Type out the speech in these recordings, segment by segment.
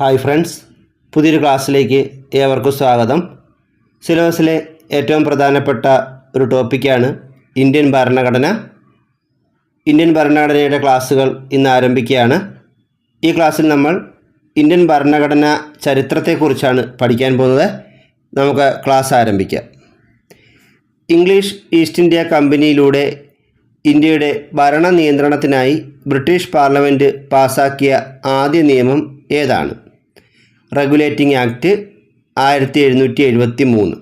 Hi friends പുതിയൊരു ക്ലാസ്സിലേക്ക് ഏവർക്കും സ്വാഗതം. സിലബസിലെ ഏറ്റവും പ്രധാനപ്പെട്ട ഒരു ടോപ്പിക്കാണ് ഇന്ത്യൻ ഭരണഘടന. ഇന്ത്യൻ ഭരണഘടനയുടെ ക്ലാസ്സുകൾ ഇന്ന് ആരംഭിക്കുകയാണ്. ഈ ക്ലാസ്സിൽ നമ്മൾ ഇന്ത്യൻ ഭരണഘടന ചരിത്രത്തെക്കുറിച്ചാണ് പഠിക്കാൻ പോകുന്നത്. നമുക്ക് ക്ലാസ് ആരംഭിക്കാം. ഇംഗ്ലീഷ് ഈസ്റ്റ് ഇന്ത്യ കമ്പനിയിലൂടെ ഇന്ത്യയുടെ ഭരണ നിയന്ത്രണത്തിനായി ബ്രിട്ടീഷ് പാർലമെന്റ് പാസാക്കിയ ആദ്യ നിയമം ഏതാണ്? റെഗുലേറ്റിംഗ് ആക്ട് ആയിരത്തി എഴുന്നൂറ്റി എഴുപത്തി മൂന്ന്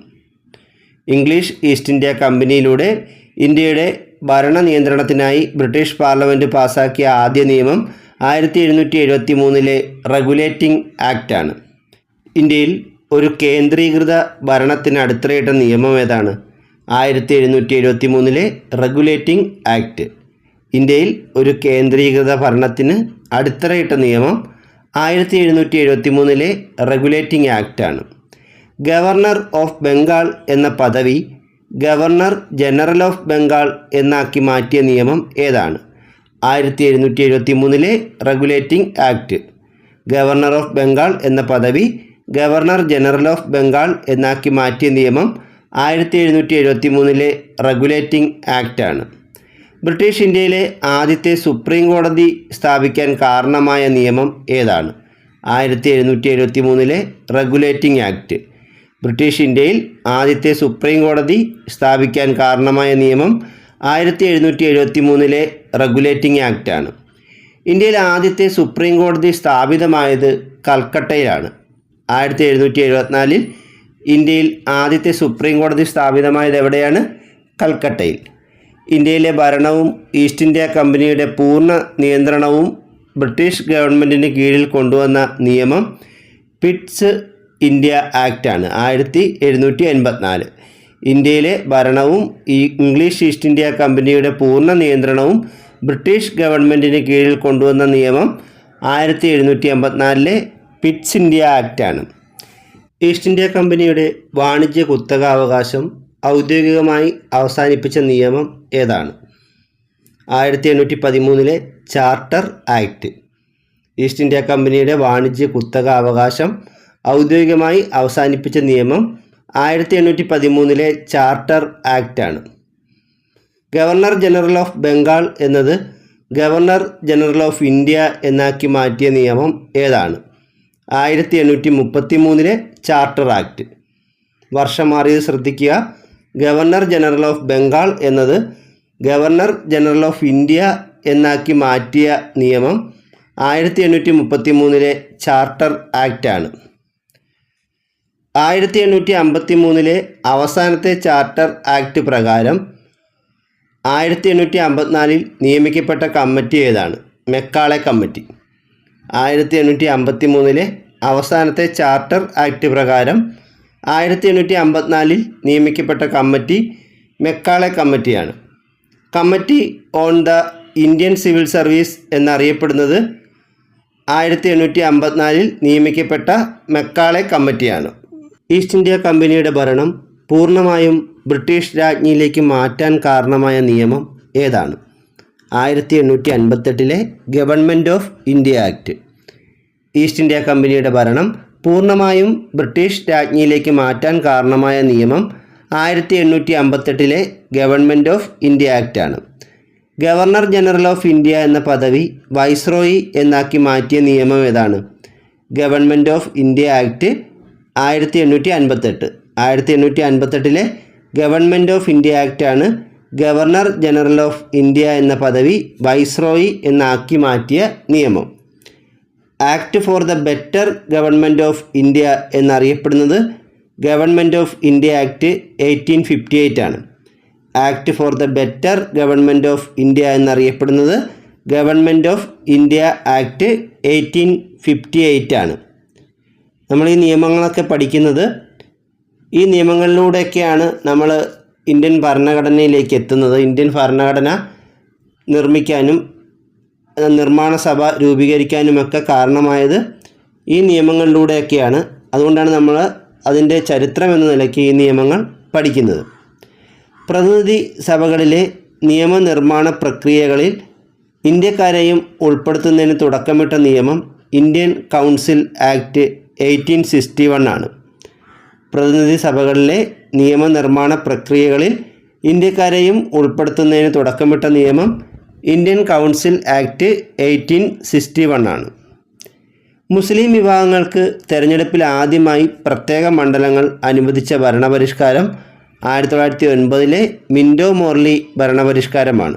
ഇംഗ്ലീഷ് ഈസ്റ്റ് ഇന്ത്യ കമ്പനിയിലൂടെ ഇന്ത്യയുടെ ഭരണ നിയന്ത്രണത്തിനായി ബ്രിട്ടീഷ് പാർലമെന്റ് പാസാക്കിയ ആദ്യ നിയമം ആയിരത്തി എഴുന്നൂറ്റി എഴുപത്തി മൂന്നിലെ റെഗുലേറ്റിംഗ് ആക്റ്റാണ് ഇന്ത്യയിൽ ഒരു കേന്ദ്രീകൃത ഭരണത്തിന് അടിത്തറയിട്ട നിയമം ഏതാണ്? ആയിരത്തി എഴുന്നൂറ്റി എഴുപത്തി മൂന്നിലെ റെഗുലേറ്റിംഗ് ആക്ട്. ഇന്ത്യയിൽ ഒരു കേന്ദ്രീകൃത ഭരണത്തിന് അടിത്തറയിട്ട നിയമം ആയിരത്തി എഴുന്നൂറ്റി എഴുപത്തി മൂന്നിലെ റെഗുലേറ്റിംഗ് ആക്റ്റാണ്. ഗവർണർ ഓഫ് ബംഗാൾ എന്ന പദവി ഗവർണർ ജനറൽ ഓഫ് ബംഗാൾ എന്നാക്കി മാറ്റിയ നിയമം ഏതാണ്? ആയിരത്തി എഴുന്നൂറ്റി എഴുപത്തി മൂന്നിലെ regulating act. Governor of Bengal എന്ന പദവി ഗവർണർ ജനറൽ ഓഫ് ബംഗാൾ എന്നാക്കി മാറ്റിയ നിയമം ആയിരത്തി എഴുന്നൂറ്റി എഴുപത്തി മൂന്നിലെ റെഗുലേറ്റിംഗ് ആക്റ്റാണ്. ബ്രിട്ടീഷ് ഇന്ത്യയിലെ ആദ്യത്തെ സുപ്രീം കോടതി സ്ഥാപിക്കാൻ കാരണമായ നിയമം ഏതാണ്? ആയിരത്തി എഴുന്നൂറ്റി എഴുപത്തി മൂന്നിലെ റെഗുലേറ്റിംഗ് ആക്ട്. ബ്രിട്ടീഷ് ഇന്ത്യയിൽ ആദ്യത്തെ സുപ്രീം കോടതി സ്ഥാപിക്കാൻ കാരണമായ നിയമം ആയിരത്തി എഴുന്നൂറ്റി എഴുപത്തി മൂന്നിലെ റെഗുലേറ്റിംഗ് ആക്റ്റാണ് ഇന്ത്യയിൽ ആദ്യത്തെ സുപ്രീം കോടതി സ്ഥാപിതമായത് കൽക്കട്ടയിലാണ്. ആയിരത്തി എഴുന്നൂറ്റി എഴുപത്തിനാലിൽ ഇന്ത്യയിൽ ആദ്യത്തെ സുപ്രീം കോടതി സ്ഥാപിതമായത് എവിടെയാണ്? കൽക്കട്ടയിൽ. ഇന്ത്യയിലെ ഭരണവും ഈസ്റ്റ് ഇന്ത്യ കമ്പനിയുടെ പൂർണ നിയന്ത്രണവും ബ്രിട്ടീഷ് ഗവൺമെന്റിന് കീഴിൽ കൊണ്ടുവന്ന നിയമം പിറ്റ്സ് ഇന്ത്യ ആക്റ്റാണ് ആയിരത്തി എഴുന്നൂറ്റി എൺപത്തിനാല് ഇന്ത്യയിലെ ഭരണവും ഈ ഇംഗ്ലീഷ് ഈസ്റ്റ് ഇന്ത്യ കമ്പനിയുടെ പൂർണ നിയന്ത്രണവും ബ്രിട്ടീഷ് ഗവൺമെന്റിന് കീഴിൽ കൊണ്ടുവന്ന നിയമം ആയിരത്തി എഴുന്നൂറ്റി എൺപത്തിനാലിലെ പിറ്റ്സ് ഇന്ത്യ ആക്റ്റാണ് ഈസ്റ്റ് ഇന്ത്യ കമ്പനിയുടെ വാണിജ്യ കുത്തകാവകാശം ഔദ്യോഗികമായി അവസാനിപ്പിച്ച നിയമം ഏതാണ്? ആയിരത്തി എണ്ണൂറ്റി പതിമൂന്നിലെ ചാർട്ടർ ആക്ട്. ഈസ്റ്റ് ഇന്ത്യ കമ്പനിയുടെ വാണിജ്യ കുത്തക അവകാശം ഔദ്യോഗികമായി അവസാനിപ്പിച്ച നിയമം ആയിരത്തി എണ്ണൂറ്റി പതിമൂന്നിലെ ചാർട്ടർ ആക്റ്റാണ് ഗവർണർ ജനറൽ ഓഫ് ബംഗാൾ എന്നത് ഗവർണർ ജനറൽ ഓഫ് ഇന്ത്യ എന്നാക്കി മാറ്റിയ നിയമം ഏതാണ്? ആയിരത്തി എണ്ണൂറ്റി മുപ്പത്തി മൂന്നിലെ ചാർട്ടർ ആക്ട്. വർഷം മാറിയത് ശ്രദ്ധിക്കുക. ഗവർണർ ജനറൽ ഓഫ് ബംഗാൾ എന്നത് ഗവർണർ ജനറൽ ഓഫ് ഇന്ത്യ എന്നാക്കി മാറ്റിയ നിയമം ആയിരത്തി എണ്ണൂറ്റി മുപ്പത്തി മൂന്നിലെ ചാർട്ടർ ആക്റ്റാണ്. ആയിരത്തി എണ്ണൂറ്റി അമ്പത്തി മൂന്നിലെ അവസാനത്തെ ചാർട്ടർ ആക്ട് പ്രകാരം ആയിരത്തി എണ്ണൂറ്റി അമ്പത്തിനാലിൽ നിയമിക്കപ്പെട്ട കമ്മിറ്റി ഏതാണ്? Macaulay committee. ആയിരത്തി എണ്ണൂറ്റി അമ്പത്തി മൂന്നിലെ അവസാനത്തെ ചാർട്ടർ ആക്ട് പ്രകാരം ആയിരത്തി എണ്ണൂറ്റി അമ്പത്തിനാലിൽ നിയമിക്കപ്പെട്ട കമ്മിറ്റി മെക്കാളെ കമ്മിറ്റിയാണ്. Committee on the Indian civil service എന്നറിയപ്പെടുന്നത് ആയിരത്തി എണ്ണൂറ്റി അമ്പത്തിനാലിൽ നിയമിക്കപ്പെട്ട മെക്കാളെ കമ്മിറ്റിയാണ്. ഈസ്റ്റ് ഇന്ത്യ കമ്പനിയുടെ ഭരണം പൂർണമായും ബ്രിട്ടീഷ് രാജ്ഞിയിലേക്ക് മാറ്റാൻ കാരണമായ നിയമം ഏതാണ്? ആയിരത്തി എണ്ണൂറ്റി അൻപത്തെട്ടിലെ government of India act. East India കമ്പനിയുടെ ഭരണം പൂർണമായും ബ്രിട്ടീഷ് രാജ്ഞിയിലേക്ക് മാറ്റാൻ കാരണമായ നിയമം ആയിരത്തി എണ്ണൂറ്റി അമ്പത്തെട്ടിലെ ഗവൺമെന്റ് ഓഫ് ഇന്ത്യ ആക്റ്റാണ് ഗവർണർ ജനറൽ ഓഫ് ഇന്ത്യ എന്ന പദവി വൈസ്രോയി എന്നാക്കി മാറ്റിയ നിയമം ഏതാണ്? ഗവൺമെന്റ് ഓഫ് ഇന്ത്യ ആക്ട് ആയിരത്തി എണ്ണൂറ്റി അൻപത്തെട്ട് ആയിരത്തി എണ്ണൂറ്റി അൻപത്തെട്ടിലെ ഗവൺമെന്റ് ഓഫ് ഇന്ത്യ ആക്റ്റാണ് ഗവർണർ ജനറൽ ഓഫ് ഇന്ത്യ എന്ന പദവി വൈസ്രോയി എന്നാക്കി മാറ്റിയ നിയമം. Act for the better government of India എന്നറിയപ്പെടുന്നത് government of India act eighteen fifty eight ആണ്. Act for the better government of India എന്നറിയപ്പെടുന്നത് government of India act eighteen fifty eight ആണ്. നമ്മൾ ഈ നിയമങ്ങളൊക്കെ പഠിക്കുന്നത് ഈ നിയമങ്ങളിലൂടെയൊക്കെയാണ് നമ്മൾ ഇന്ത്യൻ ഭരണഘടനയിലേക്ക് എത്തുന്നത്. ഇന്ത്യൻ ഭരണഘടന നിർമ്മിക്കാനും നിർമ്മാണ സഭ രൂപീകരിക്കാനുമൊക്കെ കാരണമായത് ഈ നിയമങ്ങളിലൂടെയൊക്കെയാണ്. അതുകൊണ്ടാണ് നമ്മൾ അതിന്റെ ചരിത്രം എന്ന നിലയ്ക്ക് ഈ നിയമങ്ങൾ പഠിക്കുന്നത്. പ്രതിനിധി സഭകളിലെ നിയമനിർമ്മാണ പ്രക്രിയകളിൽ ഇന്ത്യക്കാരെയും ഉൾപ്പെടുത്തുന്നതിന് തുടക്കമിട്ട നിയമം Indian council act eighteen sixty one ആണ്. പ്രതിനിധി സഭകളിലെ നിയമനിർമ്മാണ പ്രക്രിയകളിൽ ഇന്ത്യക്കാരെയും ഉൾപ്പെടുത്തുന്നതിന് തുടക്കമിട്ട നിയമം Indian council act eighteen sixty one ആണ്. മുസ്ലിം വിഭാഗങ്ങൾക്ക് തെരഞ്ഞെടുപ്പിൽ ആദ്യമായി പ്രത്യേക മണ്ഡലങ്ങൾ അനുവദിച്ച ഭരണപരിഷ്കാരം ആയിരത്തി തൊള്ളായിരത്തി ഒൻപതിലെ മിൻഡോ മോർലി ഭരണപരിഷ്കാരമാണ്.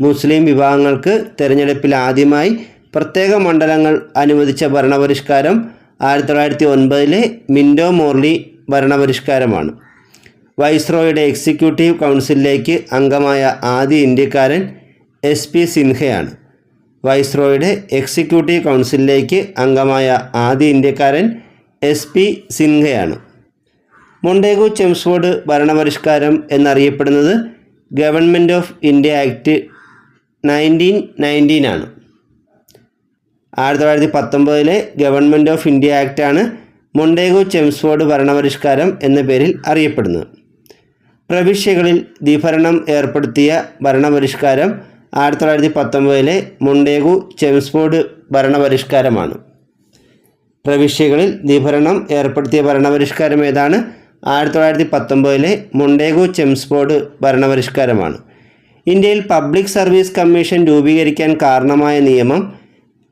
മുസ്ലിം വിഭാഗങ്ങൾക്ക് തെരഞ്ഞെടുപ്പിൽ ആദ്യമായി പ്രത്യേക മണ്ഡലങ്ങൾ അനുവദിച്ച ഭരണപരിഷ്കാരം ആയിരത്തി തൊള്ളായിരത്തി ഒൻപതിലെ മിൻഡോ മോർലി ഭരണപരിഷ്കാരമാണ്. വൈസ്രോയുടെ എക്സിക്യൂട്ടീവ് കൗൺസിലിലേക്ക് അംഗമായ ആദ്യ ഇന്ത്യക്കാരൻ എസ് പി സിൻഹയാണ്. വൈസ്രോയുടെ എക്സിക്യൂട്ടീവ് കൗൺസിലിലേക്ക് അംഗമായ ആദ്യ ഇന്ത്യക്കാരൻ എസ് പി സിൻഹയാണ്. മൊണ്ടേഗു ചെംസ്ഫോർഡ് ഭരണപരിഷ്കാരം എന്നറിയപ്പെടുന്നത് government of India act nineteen ആണ് ആയിരത്തി തൊള്ളായിരത്തി പത്തൊമ്പതിലെ ഗവൺമെന്റ് ഓഫ് ഇന്ത്യ ആക്റ്റാണ് മൊണ്ടേഗു ചെംസ്ഫോർഡ് ഭരണപരിഷ്കാരം എന്ന പേരിൽ അറിയപ്പെടുന്നത്. പ്രവിശ്യകളിൽ ദ്വിഭരണം ഏർപ്പെടുത്തിയ ഭരണപരിഷ്കാരം ആയിരത്തി തൊള്ളായിരത്തി പത്തൊമ്പതിലെ മുണ്ടേഗു ചെംസ്ഫോർഡ് ഭരണപരിഷ്കാരമാണ്. പ്രവിശ്യകളിൽ നിഭരണം ഏർപ്പെടുത്തിയ ഭരണപരിഷ്കാരം ഏതാണ്? ആയിരത്തി തൊള്ളായിരത്തി പത്തൊമ്പതിലെ മുണ്ടേഗു ചെംസ്ഫോർഡ് ഭരണപരിഷ്കാരമാണ്. ഇന്ത്യയിൽ പബ്ലിക് സർവീസ് കമ്മീഷൻ രൂപീകരിക്കാൻ കാരണമായ നിയമം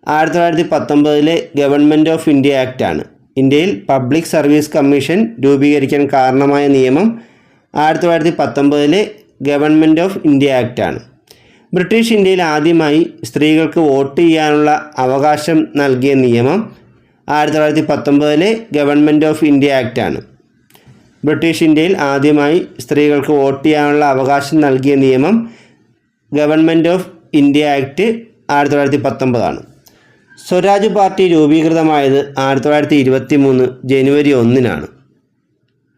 ആയിരത്തി തൊള്ളായിരത്തി പത്തൊമ്പതിലെ ഗവൺമെന്റ് ഓഫ് ഇന്ത്യ ആക്ട് ആണ്. ഇന്ത്യയിൽ പബ്ലിക് സർവീസ് കമ്മീഷൻ രൂപീകരിക്കാൻ കാരണമായ നിയമം ആയിരത്തി തൊള്ളായിരത്തി പത്തൊമ്പതിലെ ഗവൺമെന്റ് ഓഫ് ഇന്ത്യ ആക്ട് ആണ്. ബ്രിട്ടീഷ് ഇന്ത്യയിൽ ആദ്യമായി സ്ത്രീകൾക്ക് വോട്ട് ചെയ്യാനുള്ള അവകാശം നൽകിയ നിയമം ആയിരത്തി തൊള്ളായിരത്തി പത്തൊമ്പതിലെ ഗവൺമെന്റ് ഓഫ് ഇന്ത്യ ആക്ട് ആണ്. ബ്രിട്ടീഷ് ഇന്ത്യയിൽ ആദ്യമായി സ്ത്രീകൾക്ക് വോട്ട് ചെയ്യാനുള്ള അവകാശം നൽകിയ നിയമം ഗവൺമെന്റ് ഓഫ് ഇന്ത്യ ആക്ട് ആയിരത്തി തൊള്ളായിരത്തി പത്തൊമ്പതാണ് സ്വരാജ് പാർട്ടി രൂപീകൃതമായത് ആയിരത്തി തൊള്ളായിരത്തി ഇരുപത്തി മൂന്ന് ജനുവരി ഒന്നിനാണ്.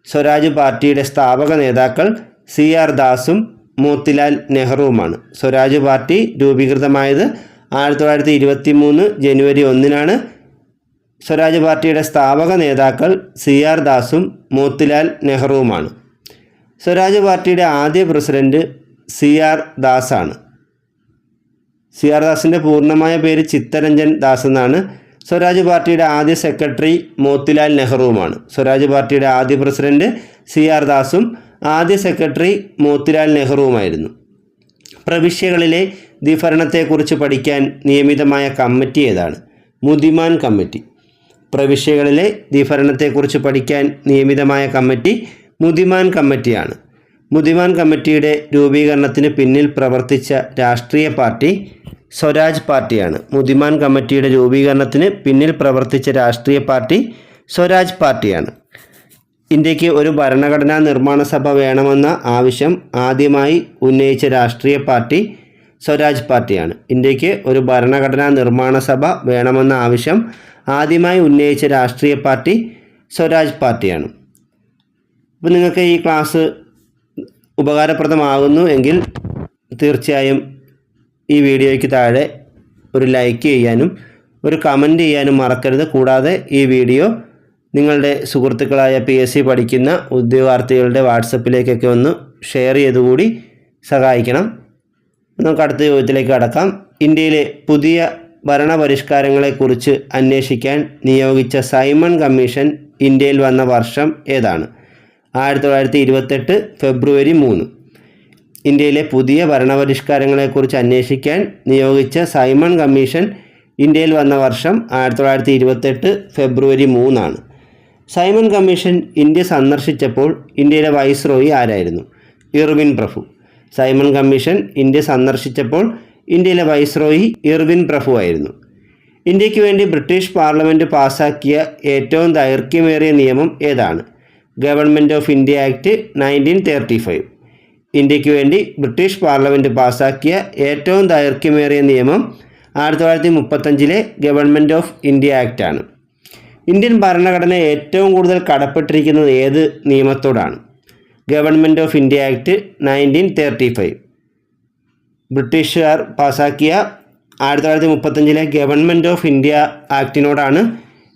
സ്വരാജ് പാർട്ടിയുടെ സ്ഥാപക നേതാക്കൾ സി ആർ ദാസും മോത്തിലാൽ നെഹ്റുവുമാണ്. സ്വരാജ് പാർട്ടി രൂപീകൃതമായത് ആയിരത്തി തൊള്ളായിരത്തി ഇരുപത്തി മൂന്ന് ജനുവരി ഒന്നിനാണ്. സ്വരാജ് പാർട്ടിയുടെ സ്ഥാപക നേതാക്കൾ സി ആർ ദാസും മോത്തിലാൽ നെഹ്റുവുമാണ്. സ്വരാജ് പാർട്ടിയുടെ ആദ്യ പ്രസിഡന്റ് സി ആർ ദാസാണ്. സി ആർ ദാസിന്റെ പൂർണമായ പേര് ചിത്തരഞ്ജൻ ദാസ് എന്നാണ്. സ്വരാജ് പാർട്ടിയുടെ ആദ്യ സെക്രട്ടറി മോത്തിലാൽ നെഹ്റുവുമാണ്. സ്വരാജ് പാർട്ടിയുടെ ആദ്യ പ്രസിഡന്റ് സി ആർ ദാസും ആദ്യ സെക്രട്ടറി മോത്തിലാൽ നെഹ്റുവുമായിരുന്നു. പ്രവിശ്യകളിലെ ദ്വിഭരണത്തെക്കുറിച്ച് പഠിക്കാൻ നിയമിതമായ കമ്മിറ്റി ഏതാണ്? Muddiman committee. പ്രവിശ്യകളിലെ ദ്വിഭരണത്തെക്കുറിച്ച് പഠിക്കാൻ നിയമിതമായ കമ്മിറ്റി മുതിമാൻ കമ്മിറ്റിയാണ്. മുതിമാൻ കമ്മിറ്റിയുടെ രൂപീകരണത്തിന് പിന്നിൽ പ്രവർത്തിച്ച രാഷ്ട്രീയ പാർട്ടി സ്വരാജ് പാർട്ടിയാണ്. മുതിമാൻ കമ്മിറ്റിയുടെ രൂപീകരണത്തിന് പിന്നിൽ പ്രവർത്തിച്ച രാഷ്ട്രീയ പാർട്ടി സ്വരാജ് പാർട്ടിയാണ്. ഇന്ത്യയ്ക്ക് ഒരു ഭരണഘടനാ നിർമ്മാണ സഭ വേണമെന്ന ആവശ്യം ആദ്യമായി ഉന്നയിച്ച രാഷ്ട്രീയ പാർട്ടി സ്വരാജ് പാർട്ടിയാണ്. ഇന്ത്യയ്ക്ക് ഒരു ഭരണഘടനാ നിർമ്മാണ സഭ വേണമെന്ന ആവശ്യം ആദ്യമായി ഉന്നയിച്ച രാഷ്ട്രീയ പാർട്ടി സ്വരാജ് പാർട്ടിയാണ്. അപ്പോൾ നിങ്ങൾക്ക് ഈ ക്ലാസ് ഉപകാരപ്രദമാകുന്നു എങ്കിൽ തീർച്ചയായും ഈ വീഡിയോയ്ക്ക് താഴെ ഒരു ലൈക്ക് ചെയ്യാനും ഒരു കമന്റ് ചെയ്യാനും മറക്കരുത്. കൂടാതെ ഈ വീഡിയോ നിങ്ങളുടെ സുഹൃത്തുക്കളായ പി എസ് സി പഠിക്കുന്ന ഉദ്യോഗാർത്ഥികളുടെ വാട്സപ്പിലേക്കൊക്കെ ഒന്ന് ഷെയർ ചെയ്തുകൂടി സഹായിക്കണം. നമുക്ക് അടുത്ത ചോദ്യത്തിലേക്ക് കടക്കാം. ഇന്ത്യയിലെ പുതിയ ഭരണപരിഷ്കാരങ്ങളെക്കുറിച്ച് അന്വേഷിക്കാൻ നിയോഗിച്ച സൈമൺ കമ്മീഷൻ ഇന്ത്യയിൽ വന്ന വർഷം ഏതാണ്? ആയിരത്തി തൊള്ളായിരത്തി ഇരുപത്തെട്ട് ഫെബ്രുവരി മൂന്ന്. ഇന്ത്യയിലെ പുതിയ ഭരണപരിഷ്കാരങ്ങളെക്കുറിച്ച് അന്വേഷിക്കാൻ നിയോഗിച്ച സൈമൺ കമ്മീഷൻ ഇന്ത്യയിൽ വന്ന വർഷം ആയിരത്തി തൊള്ളായിരത്തി ഇരുപത്തെട്ട് ഫെബ്രുവരി മൂന്നാണ്. സൈമൺ കമ്മീഷൻ ഇന്ത്യ സന്ദർശിച്ചപ്പോൾ ഇന്ത്യയിലെ വൈസ്രോയി ആരായിരുന്നു? ഇർവിൻ പ്രഭു. സൈമൺ കമ്മീഷൻ ഇന്ത്യ സന്ദർശിച്ചപ്പോൾ ഇന്ത്യയിലെ വൈസ്രോയി ഇർവിൻ പ്രഭു ആയിരുന്നു. ഇന്ത്യയ്ക്ക് വേണ്ടി ബ്രിട്ടീഷ് പാർലമെന്റ് പാസാക്കിയ ഏറ്റവും ദൈർഘ്യമേറിയ നിയമം ഏതാണ്? Government of India act nineteen thirty five. ഇന്ത്യയ്ക്ക് വേണ്ടി ബ്രിട്ടീഷ് പാർലമെന്റ് പാസാക്കിയ ഏറ്റവും ദൈർഘ്യമേറിയ നിയമം ആയിരത്തി തൊള്ളായിരത്തി മുപ്പത്തഞ്ചിലെ ഗവൺമെന്റ് ഓഫ് ഇന്ത്യ ആക്ട് ആണ്. ഇന്ത്യൻ ഭരണഘടന ഏറ്റവും കൂടുതൽ കടപ്പെട്ടിരിക്കുന്നത് ഏത് നിയമത്തോടാണ്? Government of India act nineteen thirty five ബ്രിട്ടീഷുകാർ പാസാക്കിയ ആയിരത്തി തൊള്ളായിരത്തി മുപ്പത്തഞ്ചിലെ ഗവൺമെന്റ് ഓഫ് ഇന്ത്യ ആക്ടിനോടാണ്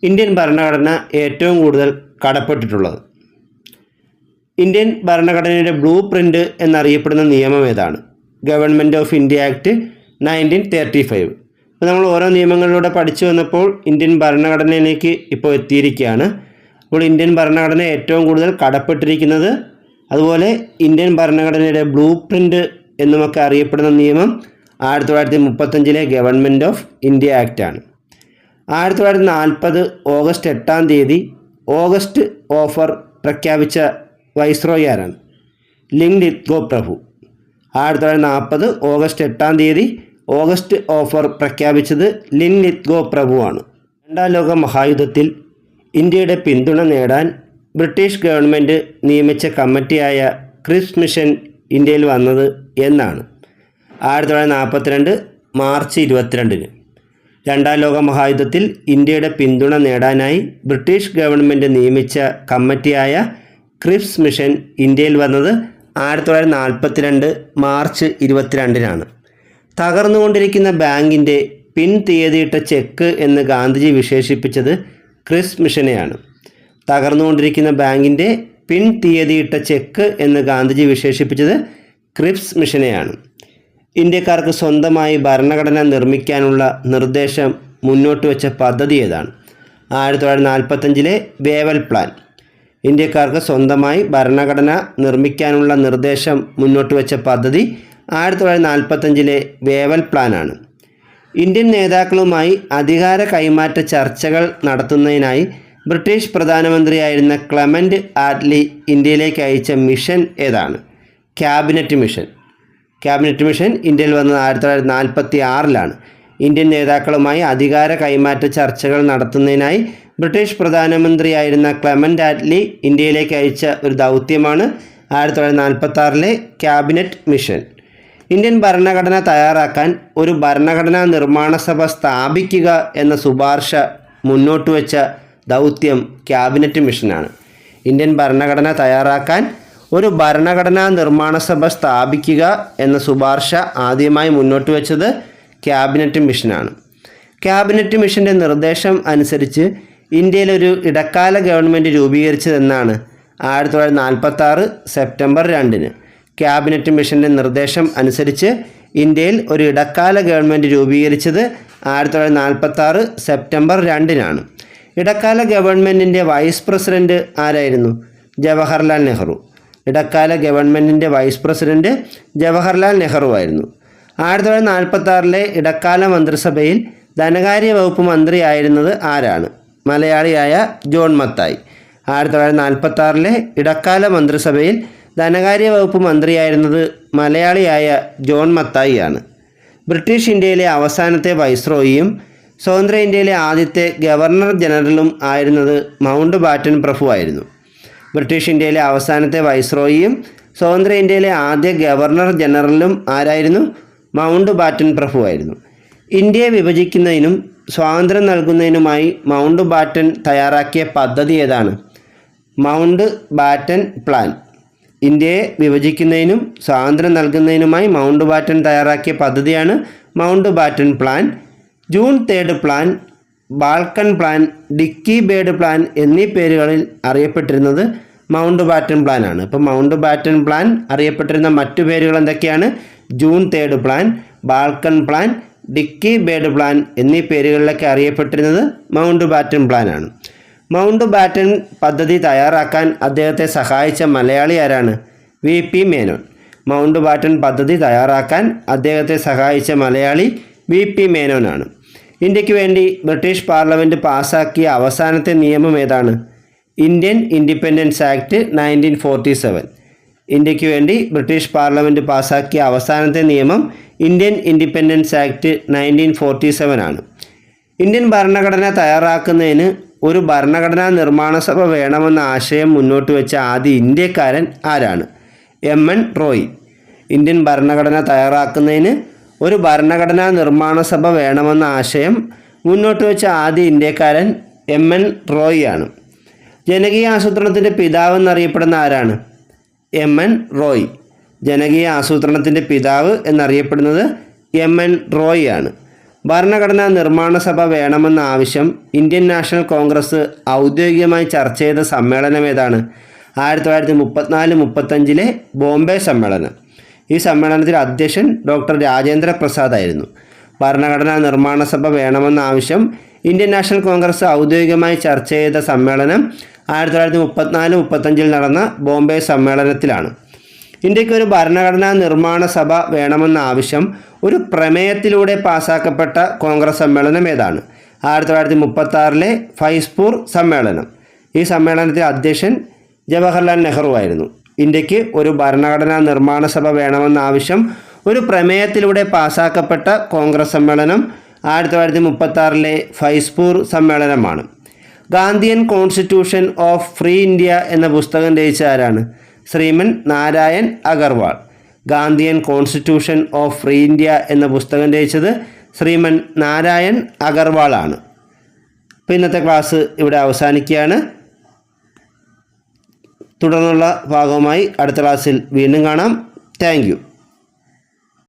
ഇന്ത്യൻ ഭരണഘടന ഏറ്റവും കൂടുതൽ കടപ്പെട്ടിട്ടുള്ളത്. ഇന്ത്യൻ ഭരണഘടനയുടെ ബ്ലൂ പ്രിന്റ് എന്നറിയപ്പെടുന്ന നിയമം ഏതാണ്? Government of India act nineteen thirty five അപ്പോൾ നമ്മൾ ഓരോ നിയമങ്ങളിലൂടെ പഠിച്ചു വന്നപ്പോൾ ഇന്ത്യൻ ഭരണഘടനയിലേക്ക് ഇപ്പോൾ എത്തിയിരിക്കുകയാണ്. അപ്പോൾ ഇന്ത്യൻ ഭരണഘടന ഏറ്റവും കൂടുതൽ കടപ്പെട്ടിരിക്കുന്നത് അതുപോലെ ഇന്ത്യൻ ഭരണഘടനയുടെ ബ്ലൂ പ്രിന്റ് എന്നുമൊക്കെ അറിയപ്പെടുന്ന നിയമം ആയിരത്തി തൊള്ളായിരത്തി മുപ്പത്തഞ്ചിലെ ഗവൺമെന്റ് ഓഫ് ഇന്ത്യ ആക്റ്റാണ് ആയിരത്തി തൊള്ളായിരത്തി നാൽപ്പത് ഓഗസ്റ്റ് എട്ടാം തീയതി ഓഗസ്റ്റ് ഓഫർ പ്രഖ്യാപിച്ച വൈസ്രോയി ആരാണ്? ലിങ് ലിത്ഗോ പ്രഭു. ആയിരത്തി തൊള്ളായിരത്തി നാൽപ്പത് ഓഗസ്റ്റ് എട്ടാം തീയതി ഓഗസ്റ്റ് ഓഫർ പ്രഖ്യാപിച്ചത് ലിൻ ലിത്ഗോ പ്രഭുവാണ് രണ്ടാം ലോക മഹായുദ്ധത്തിൽ ഇന്ത്യയുടെ പിന്തുണ നേടാൻ ബ്രിട്ടീഷ് ഗവൺമെന്റ് നിയമിച്ച കമ്മിറ്റിയായ ക്രിസ് മിഷൻ ഇന്ത്യയിൽ വന്നത് എന്നാണ്. ആയിരത്തി തൊള്ളായിരത്തി നാൽപ്പത്തിരണ്ട് മാർച്ച് ഇരുപത്തിരണ്ടിന്. രണ്ടാം ലോക മഹായുദ്ധത്തിൽ ഇന്ത്യയുടെ പിന്തുണ നേടാനായി ബ്രിട്ടീഷ് ഗവൺമെന്റ് നിയമിച്ച കമ്മിറ്റിയായ ക്രിപ്സ് മിഷൻ ഇന്ത്യയിൽ വന്നത് ആയിരത്തി തൊള്ളായിരത്തി നാൽപ്പത്തിരണ്ട് മാർച്ച് ഇരുപത്തിരണ്ടിനാണ്. തകർന്നുകൊണ്ടിരിക്കുന്ന ബാങ്കിന്റെ പിൻ തീയതിയിട്ട ചെക്ക് എന്ന് ഗാന്ധിജി വിശേഷിപ്പിച്ചത് ക്രിസ് മിഷനെയാണ്. തകർന്നുകൊണ്ടിരിക്കുന്ന ബാങ്കിന്റെ പിൻ തീയതിയിട്ട ചെക്ക് എന്ന് ഗാന്ധിജി വിശേഷിപ്പിച്ചത് ക്രിപ്സ് മിഷനെയാണ്. ഇന്ത്യക്കാർക്ക് സ്വന്തമായി ഭരണഘടന നിർമ്മിക്കാനുള്ള നിർദ്ദേശം മുന്നോട്ട് വെച്ച പദ്ധതി ഏതാണ്? ആയിരത്തി തൊള്ളായിരത്തി നാൽപ്പത്തഞ്ചിലെ വേവൽ പ്ലാൻ. ഇന്ത്യക്കാർക്ക് സ്വന്തമായി ഭരണഘടന നിർമ്മിക്കാനുള്ള നിർദ്ദേശം മുന്നോട്ട് വെച്ച പദ്ധതി ആയിരത്തി തൊള്ളായിരത്തി നാൽപ്പത്തഞ്ചിലെ വേവൽ പ്ലാനാണ്. ഇന്ത്യൻ നേതാക്കളുമായി അധികാര കൈമാറ്റ ചർച്ചകൾ നടത്തുന്നതിനായി ബ്രിട്ടീഷ് പ്രധാനമന്ത്രിയായിരുന്ന ക്ലമന്റ് ആറ്റ്ലി ഇന്ത്യയിലേക്ക് അയച്ച മിഷൻ ഏതാണ്? Cabinet mission. ക്യാബിനറ്റ് മിഷൻ ഇന്ത്യയിൽ വന്നത് ആയിരത്തി തൊള്ളായിരത്തി നാൽപ്പത്തി ആറിലാണ് ഇന്ത്യൻ നേതാക്കളുമായി അധികാര കൈമാറ്റ ചർച്ചകൾ നടത്തുന്നതിനായി ബ്രിട്ടീഷ് പ്രധാനമന്ത്രിയായിരുന്ന ക്ലമന്റ് ആറ്റ്ലി ഇന്ത്യയിലേക്ക് അയച്ച ഒരു ദൗത്യമാണ് ആയിരത്തി തൊള്ളായിരത്തി നാൽപ്പത്തി ആറിലെ ക്യാബിനറ്റ് മിഷൻ. ഇന്ത്യൻ ഭരണഘടന തയ്യാറാക്കാൻ ഒരു ഭരണഘടനാ നിർമ്മാണ സഭ സ്ഥാപിക്കുക എന്ന ശുപാർശ മുന്നോട്ട് വെച്ച ദൗത്യം ക്യാബിനറ്റ് മിഷനാണ്. ഇന്ത്യൻ ഭരണഘടന തയ്യാറാക്കാൻ ഒരു ഭരണഘടനാ നിർമ്മാണ സഭ സ്ഥാപിക്കുക എന്ന ശുപാർശ ആദ്യമായി മുന്നോട്ട് വെച്ചത് ക്യാബിനറ്റ് മിഷനാണ്. ക്യാബിനറ്റ് മിഷന്റെ നിർദ്ദേശം അനുസരിച്ച് ഇന്ത്യയിലൊരു ഇടക്കാല ഗവൺമെന്റ് രൂപീകരിച്ചതെന്നാണ് ആയിരത്തി തൊള്ളായിരത്തി നാൽപ്പത്തി സെപ്റ്റംബർ രണ്ടിന്. ക്യാബിനറ്റ് മിഷന്റെ നിർദ്ദേശം അനുസരിച്ച് ഇന്ത്യയിൽ ഒരു ഇടക്കാല ഗവൺമെന്റ് രൂപീകരിച്ചത് ആയിരത്തി തൊള്ളായിരത്തി നാൽപ്പത്തി ആറ് സെപ്റ്റംബർ രണ്ടിനാണ്. ഇടക്കാല ഗവൺമെന്റിന്റെ വൈസ് പ്രസിഡന്റ് ആരായിരുന്നു? ജവഹർലാൽ നെഹ്റു. ഇടക്കാല ഗവൺമെന്റിന്റെ വൈസ് പ്രസിഡന്റ് ജവഹർലാൽ നെഹ്റു ആയിരുന്നു. ആയിരത്തി തൊള്ളായിരത്തി നാൽപ്പത്തി ആറിലെ ഇടക്കാല മന്ത്രിസഭയിൽ ധനകാര്യ വകുപ്പ് മന്ത്രിയായിരുന്നത് ആരാണ്? മലയാളിയായ ജോൺ മത്തായി. ആയിരത്തി തൊള്ളായിരത്തി നാൽപ്പത്തി ആറിലെ ഇടക്കാല മന്ത്രിസഭയിൽ ധനകാര്യ വകുപ്പ് മന്ത്രിയായിരുന്നത് മലയാളിയായ ജോൺ മത്തായിയാണ് ബ്രിട്ടീഷ് ഇന്ത്യയിലെ അവസാനത്തെ വൈസ്രോയിയും സ്വതന്ത്ര ഇന്ത്യയിലെ ആദ്യത്തെ ഗവർണർ ജനറലും ആയിരുന്നത് മൗണ്ട് ബാറ്റൻ പ്രഭു ആയിരുന്നു. ബ്രിട്ടീഷ് ഇന്ത്യയിലെ അവസാനത്തെ വൈസ്രോയിയും സ്വതന്ത്ര ഇന്ത്യയിലെ ആദ്യ ഗവർണർ ജനറലും ആരായിരുന്നു? മൗണ്ട് ബാറ്റൻ പ്രഭു ആയിരുന്നു. ഇന്ത്യയെ വിഭജിക്കുന്നതിനും സ്വാതന്ത്ര്യം നൽകുന്നതിനുമായി മൗണ്ട് ബാറ്റൻ തയ്യാറാക്കിയ പദ്ധതി ഏതാണ്? Mountbatten plan. ഇന്ത്യയെ വിഭജിക്കുന്നതിനും സ്വാതന്ത്ര്യം നൽകുന്നതിനുമായി മൗണ്ട് ബാറ്റൺ തയ്യാറാക്കിയ പദ്ധതിയാണ് Mountbatten plan June third plan Balkan plan Dickie Bird plan എന്നീ പേരുകളിൽ അറിയപ്പെട്ടിരുന്നത് മൗണ്ട് ബാറ്റൺ പ്ലാൻ ആണ്. ഇപ്പോൾ മൗണ്ട് ബാറ്റൺ പ്ലാൻ അറിയപ്പെട്ടിരുന്ന മറ്റു പേരുകൾ എന്തൊക്കെയാണ്? June third plan Balkan plan Dickie Bird plan എന്നീ പേരുകളിലൊക്കെ അറിയപ്പെട്ടിരുന്നത് മൗണ്ട് ബാറ്റൺ പ്ലാൻ ആണ്. മൗണ്ട് ബാറ്റൺ പദ്ധതി തയ്യാറാക്കാൻ അദ്ദേഹത്തെ സഹായിച്ച മലയാളി ആരാണ്? V P Menon. Mount baton പദ്ധതി തയ്യാറാക്കാൻ അദ്ദേഹത്തെ സഹായിച്ച മലയാളി വി പി മേനോനാണ്. ഇന്ത്യയ്ക്ക് വേണ്ടി ബ്രിട്ടീഷ് പാർലമെന്റ് പാസാക്കിയ അവസാനത്തെ നിയമം ഏതാണ്? Indian independence act nineteen forty seven. ഇന്ത്യയ്ക്ക് വേണ്ടി ബ്രിട്ടീഷ് പാർലമെന്റ് പാസാക്കിയ അവസാനത്തെ നിയമം Indian independence act nineteen forty seven ആണ്. ഇന്ത്യൻ ഭരണഘടന തയ്യാറാക്കുന്നതിന് ഒരു ഭരണഘടനാ നിർമ്മാണ സഭ വേണമെന്ന ആശയം മുന്നോട്ട് വെച്ച ആദ്യ ഇന്ത്യക്കാരൻ ആരാണ്? എം. എൻ. റോയ്. ഇന്ത്യൻ ഭരണഘടന തയ്യാറാക്കുന്നതിന് ഒരു ഭരണഘടനാ നിർമ്മാണ സഭ വേണമെന്ന ആശയം മുന്നോട്ട് വെച്ച ആദ്യ ഇന്ത്യക്കാരൻ എം. എൻ. റോയ് ആണ്. ജനകീയ ആസൂത്രണത്തിന്റെ പിതാവ് എന്നറിയപ്പെടുന്ന ആരാണ്? എം. എൻ. റോയ്. ജനകീയ ആസൂത്രണത്തിന്റെ പിതാവ് എന്നറിയപ്പെടുന്നത് എം. എൻ. റോയ് ആണ്. ഭരണഘടനാ നിർമ്മാണ സഭ വേണമെന്ന ആവശ്യം ഇന്ത്യൻ നാഷണൽ കോൺഗ്രസ് ഔദ്യോഗികമായി ചർച്ച ചെയ്ത സമ്മേളനം ഏതാണ്? ആയിരത്തി തൊള്ളായിരത്തി മുപ്പത്തിനാല് മുപ്പത്തഞ്ചിലെ ബോംബെ സമ്മേളനം. ഈ സമ്മേളനത്തിൽ അധ്യക്ഷൻ ഡോക്ടർ രാജേന്ദ്ര പ്രസാദ് ആയിരുന്നു. ഭരണഘടനാ നിർമ്മാണ സഭ വേണമെന്ന ആവശ്യം ഇന്ത്യൻ നാഷണൽ കോൺഗ്രസ് ഔദ്യോഗികമായി ചർച്ച ചെയ്ത സമ്മേളനം ആയിരത്തി തൊള്ളായിരത്തി മുപ്പത്തിനാല് മുപ്പത്തഞ്ചിൽ നടന്ന ബോംബെ സമ്മേളനത്തിലാണ്. ഇന്ത്യയ്ക്ക് ഒരു ഭരണഘടനാ നിർമ്മാണ സഭ വേണമെന്ന ആവശ്യം ഒരു പ്രമേയത്തിലൂടെ പാസാക്കപ്പെട്ട കോൺഗ്രസ് സമ്മേളനം ഏതാണ്? ആയിരത്തി തൊള്ളായിരത്തി മുപ്പത്തി ആറിലെ ഫൈസ്പൂർ സമ്മേളനം. ഈ സമ്മേളനത്തിലെ അധ്യക്ഷൻ ജവഹർലാൽ നെഹ്റു ആയിരുന്നു. ഇന്ത്യയ്ക്ക് ഒരു ഭരണഘടനാ നിർമ്മാണ സഭ വേണമെന്ന ആവശ്യം ഒരു പ്രമേയത്തിലൂടെ പാസാക്കപ്പെട്ട കോൺഗ്രസ് സമ്മേളനം ആയിരത്തി തൊള്ളായിരത്തി മുപ്പത്തി ആറിലെ ഫൈസ്പൂർ സമ്മേളനമാണ്. Gandhian constitution of free India എന്ന പുസ്തകം രചിച്ച ആരാണ് Shriman Narayan Agarwal. Gandhian constitution of free India എന്ന പുസ്തകം രചിച്ചത് ശ്രീമൻ നാരായൺ അഗർവാൾ ആണ് അപ്പോൾ ഇന്നത്തെ ക്ലാസ് ഇവിടെ അവസാനിക്കുകയാണ്. തുടർന്നുള്ള ഭാഗവുമായി അടുത്ത ക്ലാസ്സിൽ വീണ്ടും കാണാം. താങ്ക്